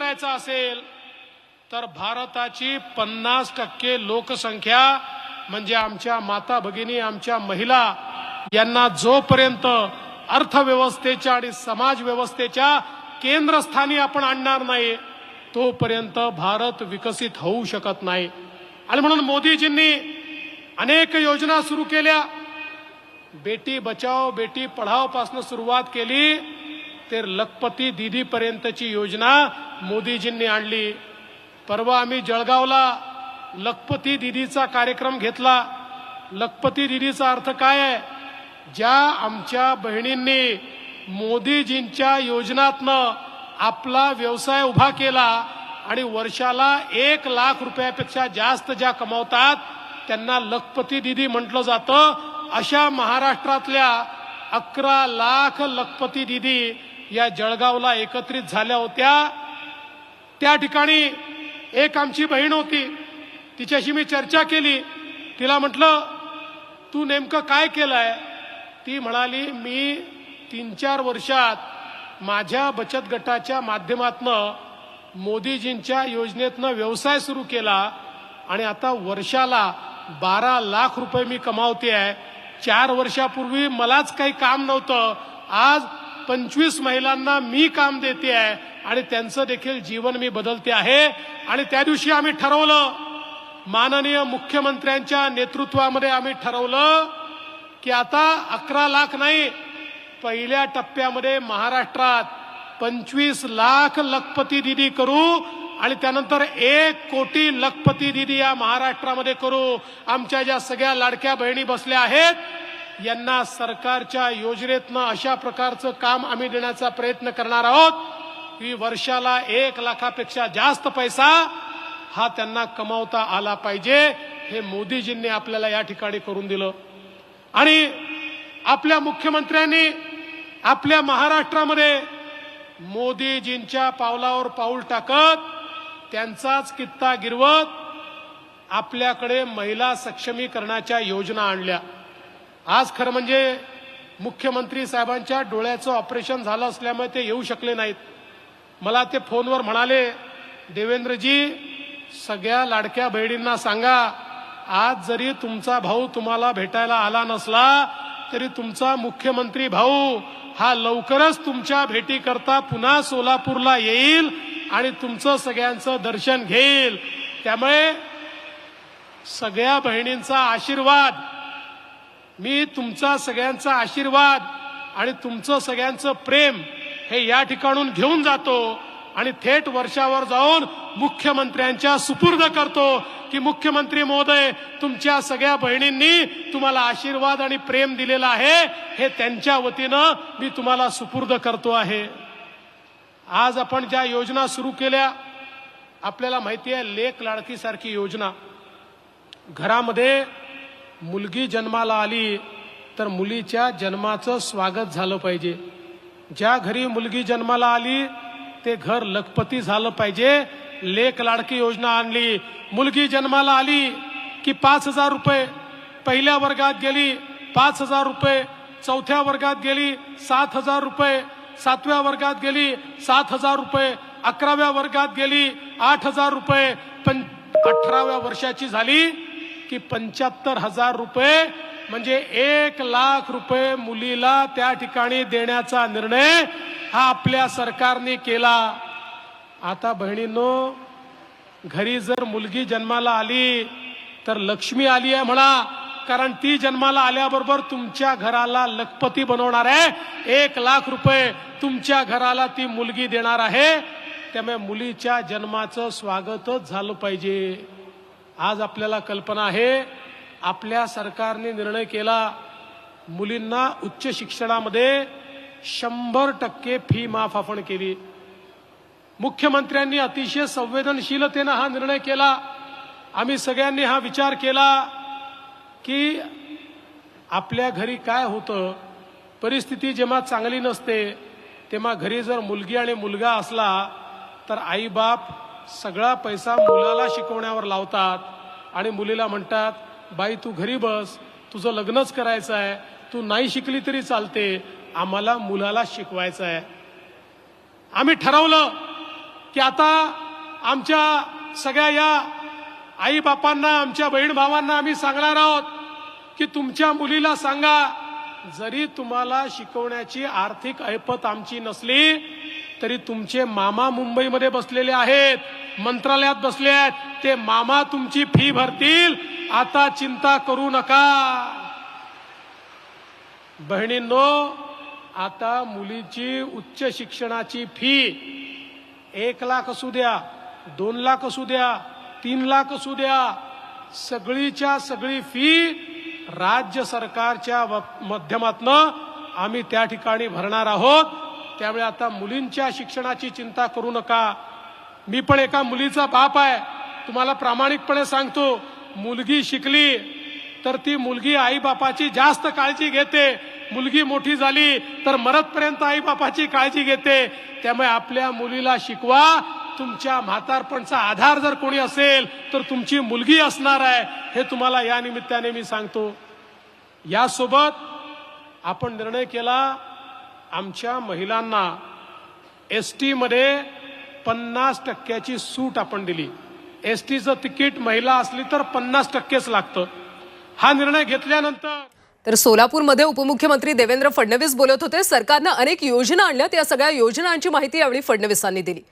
करायचा असेल तर भारताची पन्नास टक्के लोकसंख्या म्हणजे आमच्या माता भगिनी आमच्या महिला यांना जोपर्यंत अर्थव्यवस्थेच्या आणि समाज व्यवस्थेच्या केंद्रस्थानी आपण आणणार नाही तोपर्यंत भारत विकसित होऊ शकत नाही. आणि म्हणून मोदीजींनी अनेक योजना सुरू केल्या. बेटी बचाओ बेटी पढाओ पासून सुरुवात केली. तर लखपती दिदीपर्यंतची योजना मोदीजींनी आणली. परवा आम्ही जळगावला लखपती दिदीचा कार्यक्रम घेतला. लखपती दिदीचा अर्थ काय आहे? ज्या आमच्या बहिणींनी मोदीजींच्या योजनातनं आपला व्यवसाय उभा केला आणि वर्षाला एक लाख रुपयापेक्षा जास्त ज्या कमावतात त्यांना लखपती दिदी म्हटलं जातं. अशा महाराष्ट्रातल्या अकरा लाख लखपती दिदी या जळगावला एकत्रित झाल्या होत्या. त्या ठिकाणी एक आमची बहीण होती. तिच्याशी मी चर्चा केली. तिला म्हटलं तू नेमकं काय केलं आहे ती म्हणाली मी तीन चार वर्षात माझ्या बचत गटाच्या माध्यमातनं मोदीजींच्या योजनेतनं व्यवसाय सुरू केला आणि आता वर्षाला बारा लाख रुपये मी कमावते आहे चार वर्षापूर्वी मलाच काही काम नव्हतं. आज पंचवीस महिलांना मी काम देते आहे आणि त्यांचं देखील जीवन मी बदलते आहे. आणि त्या दिवशी आम्ही ठरवलं माननीय मुख्यमंत्र्यांच्या नेतृत्वामध्ये आम्ही ठरवलं की आता अकरा लाख नाही पहिल्या टप्प्यामध्ये महाराष्ट्रात पंचवीस लाख लखपती दिदी करू आणि त्यानंतर एक कोटी लखपती दिदी या महाराष्ट्रामध्ये करू. आमच्या ज्या सगळ्या लाडक्या बहिणी बसल्या आहेत यांना सरकारच्या योजनेतनं अशा प्रकारचं काम आम्ही देण्याचा प्रयत्न करणार आहोत. की वर्षाला एक लाखापेक्षा जास्त पैसा हा त्यांना कमावता आला पाहिजे हे मोदीजींनी आपल्याला या ठिकाणी करून दिलं. आणि आपल्या मुख्यमंत्र्यांनी आपल्या महाराष्ट्रामध्ये मोदीजींच्या पावलावर पाऊल टाकत त्यांचाच कित्ता गिरवत आपल्याकडे महिला सक्षमीकरणाच्या योजना आणल्या. आज खरं म्हणजे मुख्यमंत्री साहेबांच्या डोळ्याचं ऑपरेशन झालं असल्यामुळे ते येऊ शकले नाहीत. मला ते फोनवर म्हणाले देवेंद्रजी सगळ्या लाडक्या बहिणींना सांगा आज जरी तुमचा भाऊ तुम्हाला भेटायला आला नसला तरी तुमचा मुख्यमंत्री भाऊ हा लवकरच तुमच्या भेटीकरता पुन्हा सोलापूरला येईल आणि तुमचं सगळ्यांचं दर्शन घेईल. त्यामुळे सगळ्या बहिणींचा आशीर्वाद मी तुमचा सगळ्यांचा आशीर्वाद आणि तुमचं सगळ्यांचं प्रेम हे या ठिकाणून घेऊन जातो आणि थेट वर्षावर जाऊन मुख्यमंत्र्यांच्या सुपूर्द करतो की मुख्यमंत्री महोदय तुमच्या सगळ्या बहिणींनी तुम्हाला आशीर्वाद आणि प्रेम दिलेलं आहे हे त्यांच्या वतीनं मी तुम्हाला सुपूर्द करतो आहे. आज आपण ज्या योजना सुरू केल्या आपल्याला माहिती आहे लेख लाडकीसारखी योजना. घरामध्ये मुलगी जन्माला आली तर मुलीच्या जन्माचं स्वागत झालं पाहिजे. ज्या घरी मुलगी जन्माला आली ते घर लखपती झालं पाहिजे. लेख लाडकी योजना आणली. मुलगी जन्माला आली की पाच हजार रुपये. पहिल्या वर्गात गेली पाच हजार रुपये. चौथ्या वर्गात गेली सात हजार रुपये. सातव्या वर्गात गेली सात हजार रुपये. अकराव्या वर्गात गेली आठ हजार रुपये. पण अठराव्या वर्षाची झाली की पंच्याहत्तर हजार रुपये म्हणजे एक लाख रुपये मुलीला त्या ठिकाणी देण्याचा निर्णय हा आपल्या सरकारने केला. आता बहिणींनो घरी जर मुलगी जन्माला आली तर लक्ष्मी आली आहे म्हणा कारण ती जन्माला आल्याबरोबर तुमच्या घराला लखपती बनवणार आहे. एक लाख रुपये तुमच्या घराला ती मुलगी देणार आहे. त्यामुळे मुलीच्या जन्माचं स्वागतच झालं पाहिजे. आज आपल्याला कल्पना आहे आपल्या सरकारने निर्णय केला मुलींना उच्च शिक्षणामध्ये शंभर टक्के फी माफ आपण केली. मुख्यमंत्र्यांनी अतिशय संवेदनशीलतेनं हा निर्णय केला. आम्ही सगळ्यांनी हा विचार केला की आपल्या घरी काय होतं परिस्थिती जेव्हा चांगली नसते तेव्हा घरी जर मुलगी आणि मुलगा असला तर आईबाप सगळा पैसा मुलाला शिकवण्यावर लावतात. आणि मुलीला म्हणतात बाई तू घरी बस. तुझं लग्नच करायचं आहे तू नाही शिकली तरी चालते. आम्हाला मुलाला शिकवायचं आहे आम्ही ठरवलं की आता आमच्या सगळ्या या आई बापांना आमच्या बहीण भावांना आम्ही सांगणार आहोत की तुमच्या मुलीला सांगा जरी तुम्हाला शिकवण्याची आर्थिक ऐपत आमची नसली तरी तुमचे मामा मुंबईमध्ये बसलेले आहेत मंत्रालयात बसले आहेत. ते मामा तुमची फी भरतील. आता चिंता करू नका. बहिणींनो आता मुलीची उच्च शिक्षणाची फी एक लाख असू द्या दोन लाख असू द्या तीन लाख असू द्या. सगळीच्या सगळी फी राज्य सरकारच्या माध्यमातनं आम्ही त्या ठिकाणी भरणार आहोत. त्यामुळे आता मुलींच्या शिक्षणाची चिंता करू नका. मी पण एका मुलीचा बाप आहे. तुम्हाला प्रामाणिकपणे सांगतो मुलगी शिकली तर ती मुलगी आई बापाची जास्त काळजी घेते. मुलगी मोठी झाली तर मरतपर्यंत आई बापाची काळजी घेते. त्यामुळे आपल्या मुलीला शिकवा. तुमच्या म्हातारपणचा आधार जर कोणी असेल तर तुमची मुलगी असणार आहे. हे तुम्हाला या निमित्ताने मी सांगतो. यासोबत आपण निर्णय केला आमच्या महिलांना एस टीमध्ये पन्नास टक्क्याची सूट आपण दिली. एस टीचं तिकीट महिला असली तर पन्नास टक्केच लागतं. हा निर्णय घेतल्यानंतर तर सोलापूरमध्ये उपमुख्यमंत्री देवेंद्र फडणवीस बोलत होते. सरकारनं अनेक योजना आणल्यात. या सगळ्या योजनांची माहिती यावेळी फडणवीसांनी दिली.